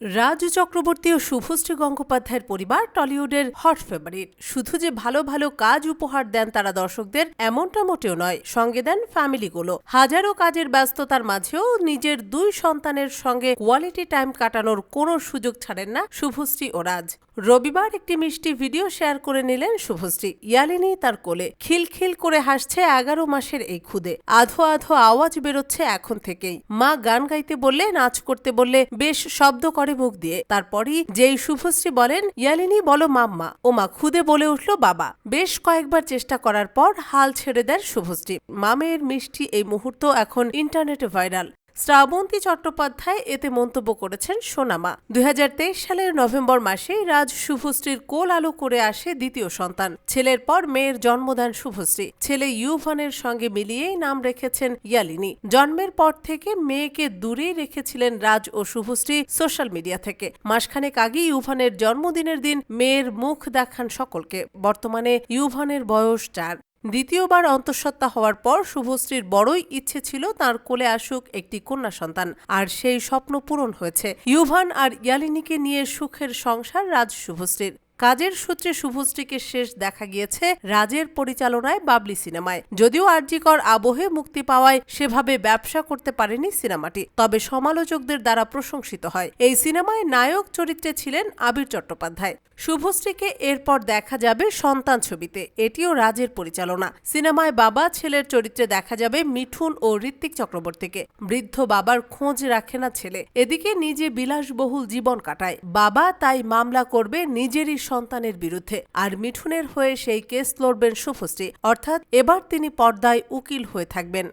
রাজ চক্রবর্তী ও শুভশ্রী গঙ্গোপাধ্যায়ের পরিবার টলিউডের hot favourite. শুধু যে ভালো ভালো কাজ উপহার দেন তারা দর্শকদের, এমনটা মোটেও নয়, সঙ্গে দেন ফ্যামিলিগুলো। হাজারো কাজের ব্যস্ততার মাঝেও নিজের দুই সন্তানের সঙ্গে কোয়ালিটি টাইম কাটানোর কোনো সুযোগ ছাড়েন না শুভশ্রী ও রাজ। রবিবার একটি মিষ্টি ভিডিও শেয়ার করে নিলেন শুভশ্রী। ইয়ালিনী তার কোলে খিলখিল করে হাসছে এগারো মাসের এই খুদে। আধো আধো আওয়াজ বেরোচ্ছে এখন থেকেই। মা গান গাইতে বললে, নাচ করতে বললে বেশ শব্দ করে মুখ দিয়ে। তারপরই যেই শুভশ্রী বলেন, ইয়ালিনী, বলো মাম্মা। ও মা খুদে বলে উঠল, বাবা। বেশ কয়েকবার চেষ্টা করার পর হাল ছেড়ে দেন শুভশ্রী। মামের মিষ্টি এই মুহূর্ত এখন ইন্টারনেটে ভাইরাল। শ্রাবন্তী চট্টোপাধ্যায় এতে মন্তব্য করেছেন সোনামা। দুই হাজার তেইশ সালের নভেম্বর মাসে রাজ শুভশ্রীর কোল আলো করে আসে দ্বিতীয় সন্তান। ছেলের পর মেয়ের জন্মদান শুভশ্রী। ছেলে ইউভানের সঙ্গে মিলিয়েই নাম রেখেছেন ইয়ালিনী। জন্মের পর থেকে মেয়েকে দূরেই রেখেছিলেন রাজ ও শুভশ্রী সোশ্যাল মিডিয়া থেকে। মাসখানেক আগে ইউভানের জন্মদিনের দিন মেয়ের মুখ দেখান সকলকে। বর্তমানে ইউভানের বয়স চার। দ্বিতীয়বার অন্তঃসত্ত্বা হওয়ার পর শুভশ্রীর বড়ই ইচ্ছে ছিল তার কোলে আসুক একটি কন্যা সন্তান, আর সেই স্বপ্ন পূরণ হয়েছে। ইউভান আর ইয়ালিনীকে নিয়ে সুখের সংসার রাজ শুভশ্রীর। কাজের সূত্রে শুভশ্রীকে শেষ দেখা গিয়েছে রাজের পরিচালনায় বাবলি সিনেমায়। যদিও আর্যিকর আবহে মুক্তি পাওয়ায় সেভাবে ব্যবসা করতে পারেনি সিনেমাটি, তবে সমালোচকদের দ্বারা প্রশংসিত হয়। এই সিনেমায় নায়ক চরিত্রে ছিলেন আবির চট্টোপাধ্যায়। শুভশ্রীকে এরপর দেখা যাবে সন্তান ছবিতে, এটিও রাজের পরিচালনা। সিনেমায় বাবা ছেলের চরিত্রে দেখা যাবে মিঠুন ও ঋত্বিক চক্রবর্তীকে। বৃদ্ধ বাবার খোঁজ রাখে না ছেলে। এদিকে নিজে বিলাসবহুল জীবন কাটায়। বাবা তাই মামলা করবে নিজেরই সন্তানের বিরুদ্ধে। আর মিঠুনের হয়ে সেই কেস লড়বেন শুভশ্রী অর্থাৎ এবার তিনি পর্দায় উকিল হয়ে থাকবেন।